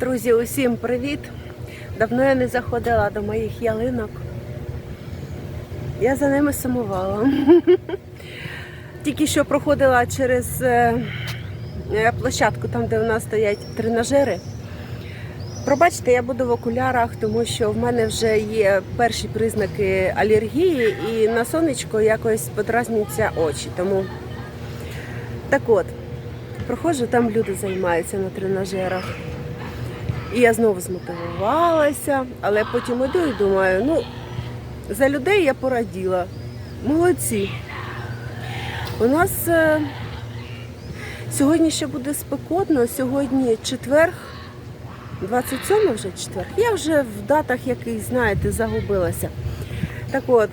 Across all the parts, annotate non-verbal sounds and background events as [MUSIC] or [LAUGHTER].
Друзі, усім привіт! Давно я не заходила до моїх ялинок. Я за ними сумувала. [LAUGHS] Тільки що проходила через е, е, площадку, там, де у нас стоять тренажери. Пробачте, я буду в окулярах, тому що в мене вже є перші признаки алергії і на сонечко якось подразнюються очі. Тому так от, проходжу, там люди займаються на тренажерах. І я знову змотивувалася, але потім іду і думаю, ну, за людей я пораділа. Молодці. У нас е, сьогодні ще буде спекотно, сьогодні четверг, 27 вже четверг. Я вже в датах яких, знаєте, загубилася. Так от,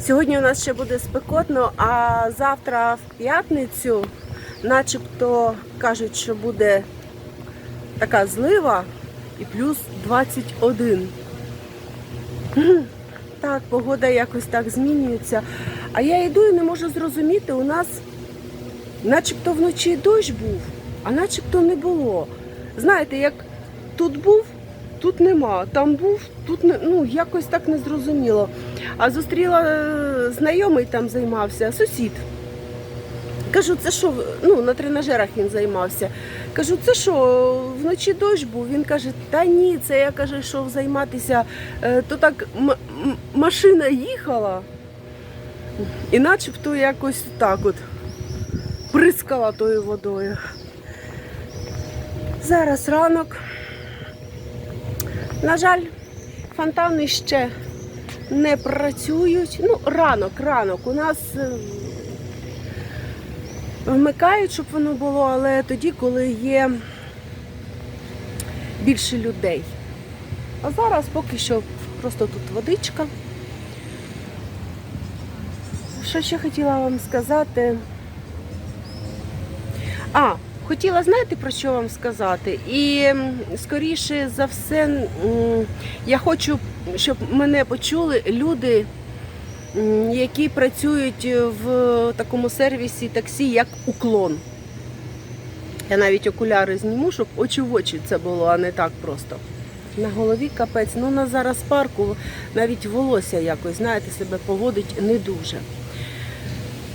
сьогодні у нас ще буде спекотно, а завтра в п'ятницю, начебто кажуть, що буде така злива і плюс 21. [CLEARS THROAT] Так, погода якось так змінюється. А я йду і не можу зрозуміти, у нас начебто вночі дощ був, а начебто не було. Знаєте, як тут був, тут нема, там був, тут не ну якось так не зрозуміло. А зустріла е, знайомий там займався, сусід. Кажу, це що, ну на тренажерах він займався. Кажу, це що, вночі дощ був? Він каже, та ні, це я каже, йшов займатися, е, то так м- машина їхала, і начебто якось так от прискала тою водою. Зараз ранок. На жаль, фонтани ще не працюють. Ну, ранок, ранок. У нас е, вмикають, щоб воно було, але тоді, коли є більше людей. А зараз поки що просто тут водичка. Що ще хотіла вам сказати? А, хотіла, знаєте, про що вам сказати? І скоріше за все, я хочу, щоб мене почули люди, які працюють в такому сервісі таксі, як уклон. Я навіть окуляри зніму, щоб очі в очі це було, а не так просто. На голові капець. Ну на зараз парку навіть волосся якось, знаєте, себе поводить не дуже.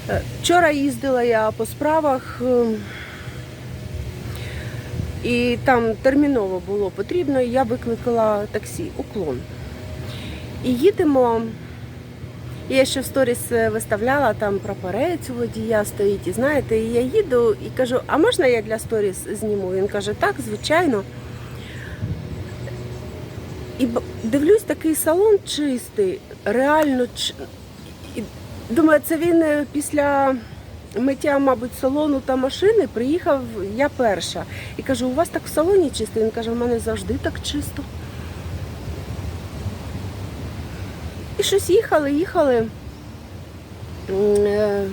Е, Вчора їздила я по справах, е, і там терміново було потрібно, і я викликала таксі, уклон. І їдемо. Я ще в сторіс е, виставляла, там прапорець у водія стоїть. І знаєте, і я їду і кажу, а можна я для сторіс зніму? Він каже, так, звичайно. І дивлюсь, такий салон чистий, реально і Думаю, це він е, після миття, мабуть, салону та машини приїхав я перша. І кажу, у вас так в салоні чисто? Він каже, у мене завжди так чисто. І щось їхали, їхали. Е,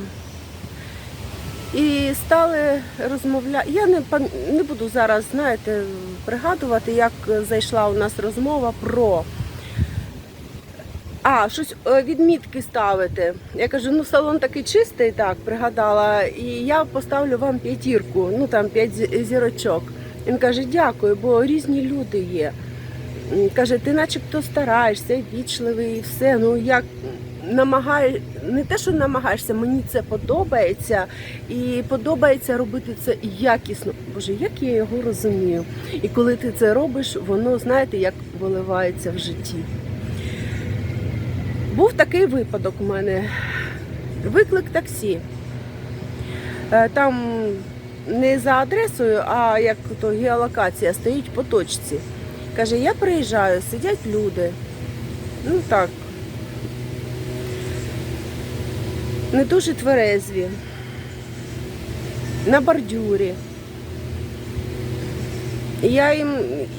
І стали розмовляти. Я не, не буду зараз, знаєте, пригадувати, як зайшла у нас розмова про. А, щось е, відмітки ставити. Я кажу, ну салон такий чистий, так, пригадала, і я поставлю вам п'ятірку, ну там п'ять зірочок. Він каже, дякую, бо різні люди є. Каже, ти начебто стараєшся, вічливий і все. Ну як намагаю, не те, що намагаєшся, мені це подобається, і подобається робити це якісно. Боже, як я його розумію. І коли ти це робиш, воно знаєте, як виливається в житті. Був такий випадок у мене. Виклик таксі. Е, Там не за адресою, а як то геолокація стоїть по точці. Каже, я приїжджаю, сидять люди. Ну так. Не дуже тверезві. На бордюрі. Я їм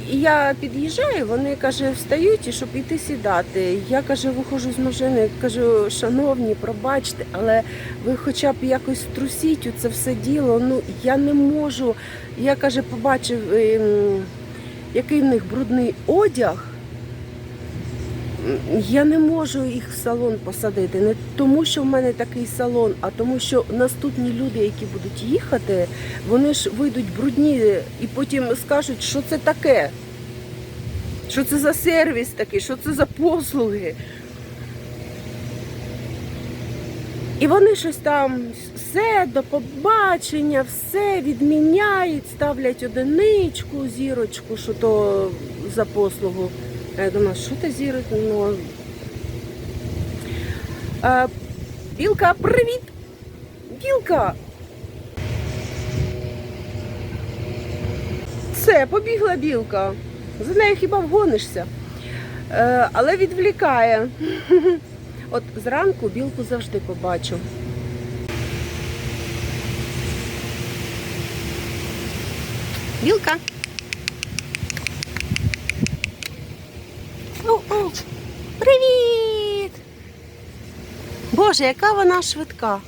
я під'їжджаю, вони каже, встають і щоб іти сідати. Я каже, виходжу з машини, кажу, шановні, пробачте, але ви хоча б якось трусіть у це все діло. Ну я не можу. Я каже, побачив, ем, який в них брудний одяг. я не можу їх в салон посадити. Не тому, що в мене такий салон, а тому, що наступні люди, які будуть їхати, вони ж вийдуть брудні і потім скажуть, що це таке. Що це за сервіс такий, що це за послуги. І вони щось там все до побачення, все відміняють, ставлять одиничку, зірочку, що то за послугу. Я думаю, що ти зірок? Ну, а, білка, привіт! Білка! Все, побігла білка. За нею хіба вгонишся. Е, але відвлікає. [LAUGHS] От зранку білку завжди побачу. Білка. О-о, привіт! Боже, яка вона швидка.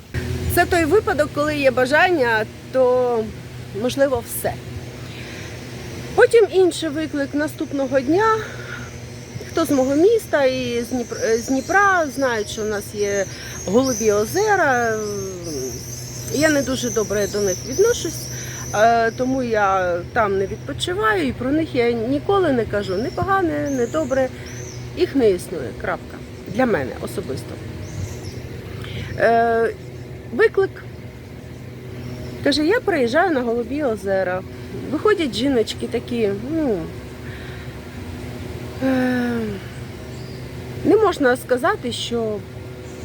Це той випадок, коли є бажання, то можливо все. Потім інший виклик наступного дня. Хто з мого міста і з Дніпра, з Дніпра знають, що в нас є голубі озера. Я не дуже добре до них відношусь, тому я там не відпочиваю і про них я ніколи не кажу не погане, не добре. Їх не існує. Крапка. Для мене особисто. Е, Виклик. Каже, я приїжджаю на Голубі озера. Виходять жіночки такі, ну. Е, не можна сказати, що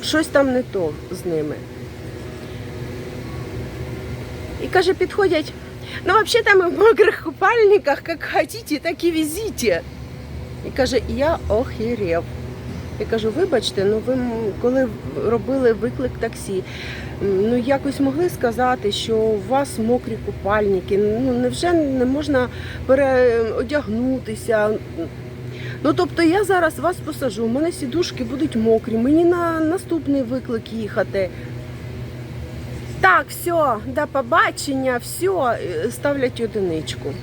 щось там не то з ними. І каже, підходять. Ну, взагалі ми в мокрих купальниках, як хотите, так і везите. І каже, я охерев. Я кажу, вибачте, ну ви коли робили виклик таксі, ну якось могли сказати, що у вас мокрі купальники. Ну невже не можна переодягнутися? Ну тобто я зараз вас посажу, у мене сідушки будуть мокрі, мені на наступний виклик їхати. Так, все, до побачення, все, ставлять одиничку.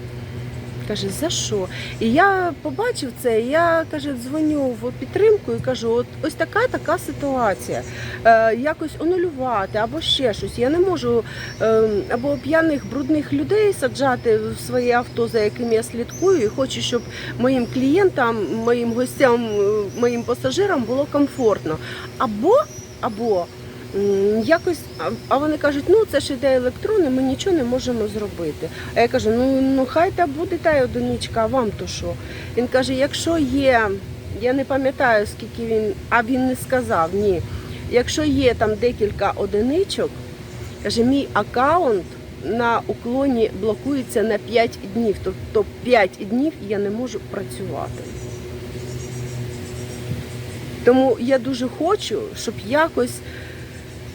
Каже, за що? І я побачив це, я каже, дзвоню в підтримку і кажу, от ось така така ситуація. Е, якось анулювати або ще щось. Я не можу е, або п'яних брудних людей саджати в своє авто, за яким я слідкую, і хочу, щоб моїм клієнтам, моїм гостям, е, моїм пасажирам було комфортно. Або, або якось, а- вони кажуть, ну це ж іде електронне, ми нічого не можемо зробити. А я кажу, ну, ну хай та буде та одиничка, а вам то що? Він каже, якщо є, я не пам'ятаю, скільки він, а він не сказав, ні. Якщо є там декілька одиничок, каже, мій аккаунт на уклоні блокується на 5 днів. Тобто 5 днів я не можу працювати. Тому я дуже хочу, щоб якось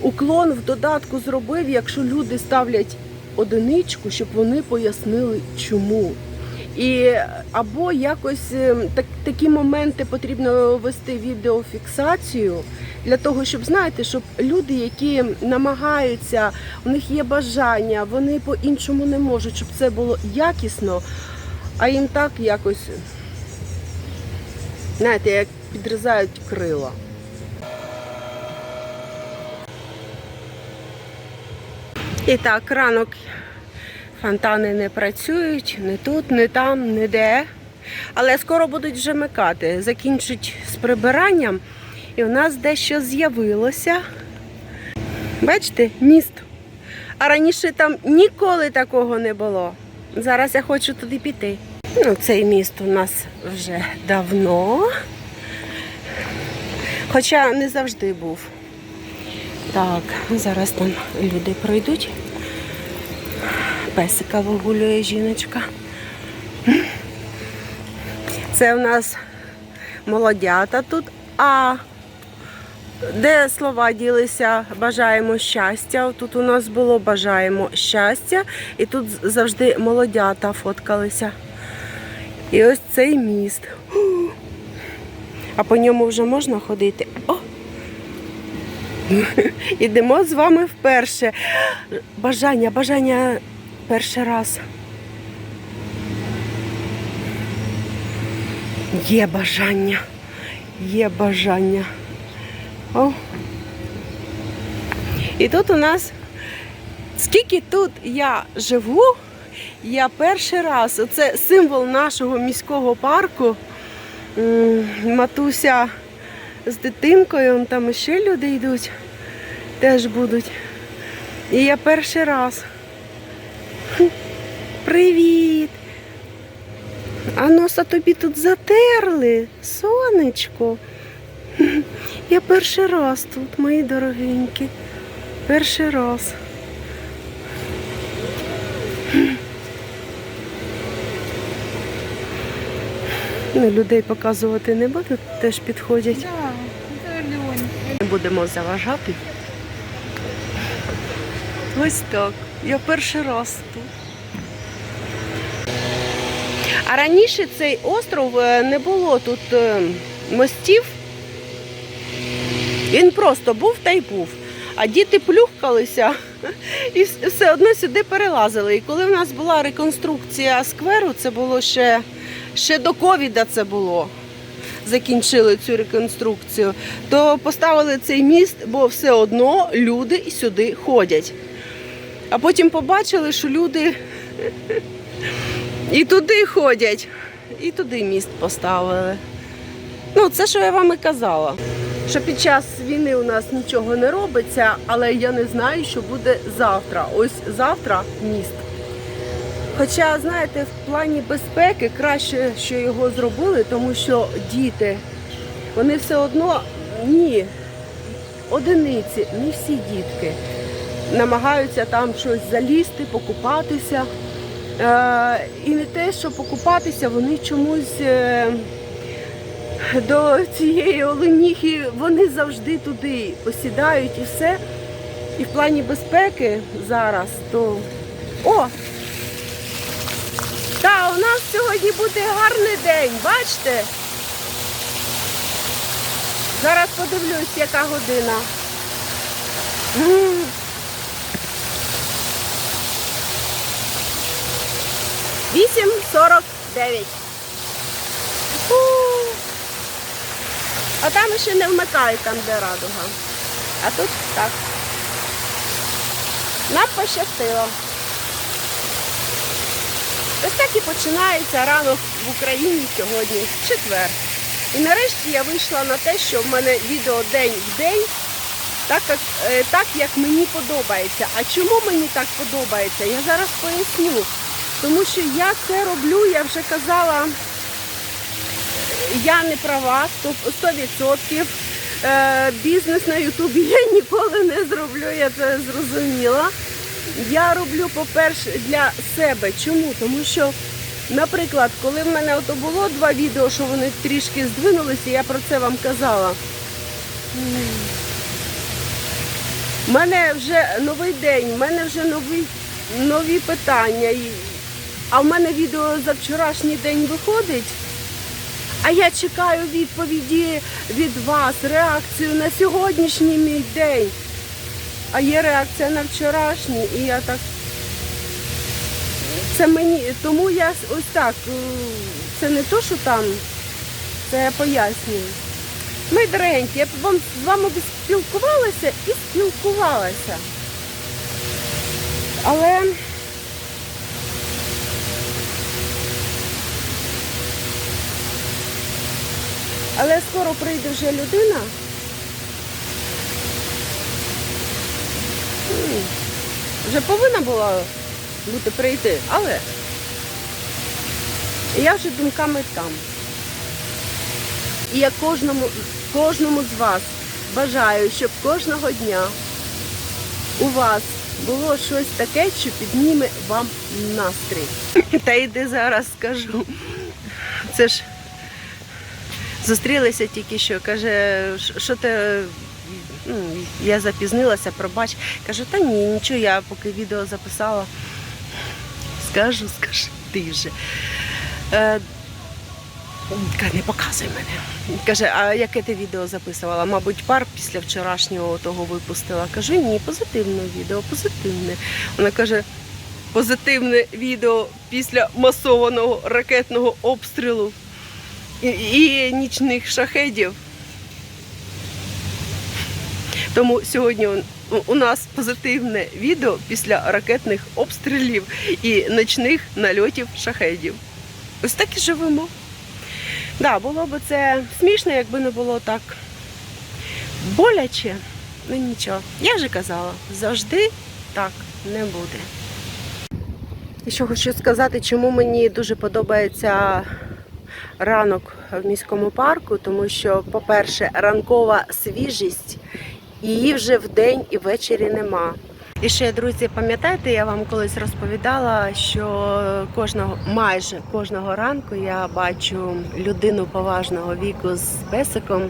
уклон в додатку зробив, якщо люди ставлять одиничку, щоб вони пояснили, чому. І або якось е, так, такі моменти потрібно вести відеофіксацію для того, щоб знаєте, щоб люди, які намагаються, у них є бажання, вони по-іншому не можуть, щоб це було якісно, а їм так якось, знаєте, як підрізають крила. І так, ранок фонтани не працюють, не тут, не там, не де. Але скоро будуть вже микати. Закінчить з прибиранням. І у нас дещо з'явилося. Бачите, міст. А раніше там ніколи такого не було. Зараз я хочу туди піти. Ну, цей міст у нас вже давно. Хоча не завжди був. Так, зараз там люди пройдуть. Песика вигулює жіночка. Це у нас молодята тут. А де слова ділися бажаємо щастя. Тут у нас було бажаємо щастя. І тут завжди молодята фоткалися. І ось цей міст. А по ньому вже можна ходити. О! [LAUGHS] Ідемо з вами вперше. Бажання, бажання перший раз. Є бажання. є бажання. О. І тут у нас, скільки тут я живу, я перший раз, це символ нашого міського парку. Матуся з дитинкою, там ще люди йдуть, теж будуть. І я перший раз. Привіт! А носа тобі тут затерли, сонечко. [LAUGHS] Я перший раз тут, мої дорогенькі. Перший раз. Ну, людей показувати не буду, теж підходять. Будемо заважати. Ось так. Я перший раз тут. А раніше цей остров е, не було тут е, мостів. Він просто був та й був. А діти плюхкалися [LAUGHS] і все одно сюди перелазили. І коли в нас була реконструкція скверу, це було ще, ще до ковіда це було закінчили цю реконструкцію, то поставили цей міст, бо все одно люди сюди ходять. А потім побачили, що люди і туди ходять, і туди міст поставили. Ну, це що я вам і казала. Що під час війни у нас нічого не робиться, але я не знаю, що буде завтра. Ось завтра міст. Хоча, знаєте, в плані безпеки краще, що його зробили, тому що діти, вони все одно ні, одиниці, не всі дітки намагаються там щось залізти, покупатися. Е, і не те, що покупатися, вони чомусь е, до цієї оленіхи, вони завжди туди посідають і все. І в плані безпеки зараз, то. О! Та, у нас сьогодні буде гарний день, бачите? Зараз подивлюсь, яка година. Вісім сорок дев'ять. А там ще не вмикають, там де радуга. А тут так. Нам пощастило. Ось так і починається ранок в Україні сьогодні, в четвер. І нарешті я вийшла на те, що в мене відео день в день, так як, е, так як мені подобається. А чому мені так подобається? Я зараз поясню. Тому що я це роблю, я вже казала, я не права, 100%. 100%. Е, Бізнес на Ютубі я ніколи не зроблю, я це зрозуміла. Я роблю, по-перше, для себе. Чому? Тому що, наприклад, коли в мене ото було два відео, що вони трішки здвинулися, я про це вам казала. У мене вже новий день, в мене вже нові, нові питання. А в мене відео за вчорашній день виходить. А я чекаю відповіді від вас, реакцію на сьогоднішній мій день. А є реакція на вчорашній, і я так. Це мені. Тому я ось так. е, Це не то, що там, це я пояснюю. Ми дорогенькі, я б вам з вами спілкувалася і спілкувалася. Але Але скоро прийде вже людина. М, Вже повинна була бути прийти, але я вже думками там. І я кожному, кожному з вас бажаю, щоб кожного дня у вас було щось таке, що підніме вам настрій. Та йди зараз скажу. Це ж зустрілися тільки що. Каже, що ти. Ну, я запізнилася, пробач. Кажу, та ні, нічого, я поки відео записала. Скажу, скажи, ти вже. Е, Каже, не показуй мене. Каже, а яке ти відео записувала? Мабуть, пар після вчорашнього того випустила. Кажу, ні, позитивне відео, позитивне. Вона каже, позитивне відео після масованого ракетного обстрілу і, і нічних шахедів. Тому сьогодні у- нас позитивне відео після ракетних обстрілів і ночних нальотів шахедів. Ось так і живемо. Да, було б це смішно, якби не було так боляче. Ну нічого. Я вже казала, завжди так не буде. І що хочу сказати, чому мені дуже подобається ранок в міському парку, тому що, по-перше, ранкова свіжість, її вже вдень і ввечері нема. І ще, друзі, пам'ятаєте, я вам колись розповідала, що кожного, майже кожного ранку я бачу людину поважного віку з песиком.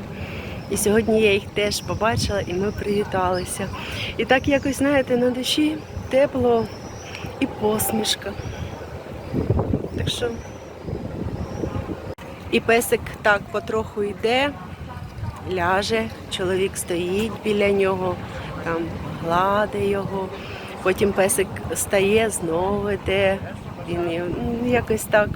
І сьогодні я їх теж побачила і ми привіталися. І так якось, знаєте, на душі тепло і посмішка. Так що і песик так потроху йде, ляже, чоловік стоїть біля нього, там гладить його. Потім песик стає, знову йде. Він ну, якось так.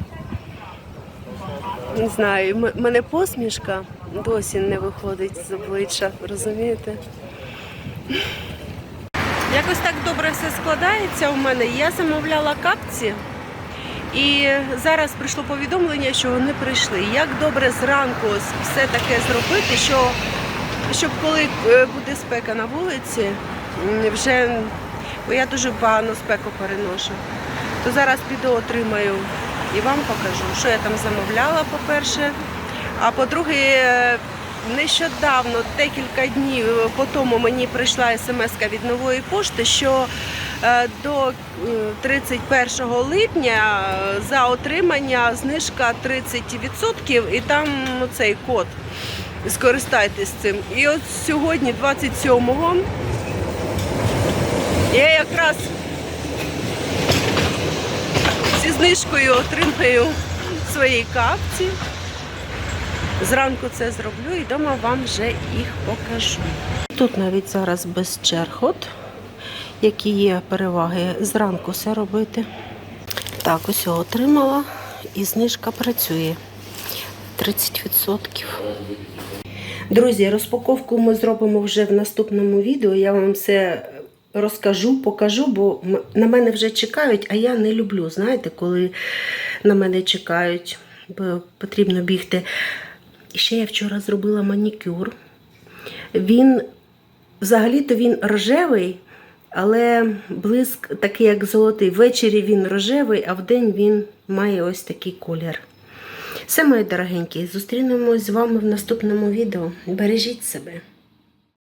Не знаю, мене посмішка досі не виходить з обличчя, розумієте? Якось так добре все складається у мене. Я замовляла капці, і зараз прийшло повідомлення, що вони прийшли. Як добре зранку все таке зробити, що щоб коли е, буде спека на вулиці, вже бо я дуже погано спеку переношу, то зараз піду отримаю і вам покажу, що я там замовляла, по-перше. А по-друге, е, нещодавно, декілька днів по тому мені прийшла смс від нової пошти, що е, до е, 31 липня е, за отримання знижка 30% і там ну, цей код. Скористайтесь цим. І от сьогодні, 27-го, я якраз зі знижкою отримаю свої капці. Зранку це зроблю і вдома вам вже їх покажу. Тут навіть зараз без черг, от які є переваги зранку все робити. Так, ось отримала і знижка працює 30%. Друзі, розпаковку ми зробимо вже в наступному відео. Я вам все розкажу, покажу, бо на мене вже чекають, а я не люблю, знаєте, коли на мене чекають, бо потрібно бігти. І ще я вчора зробила манікюр. Він взагалі-то він рожевий, але блиск такий, як золотий. Ввечері він рожевий, а вдень він має ось такий колір. Все, мої дорогенькі, зустрінемось з вами в наступному відео. Бережіть себе.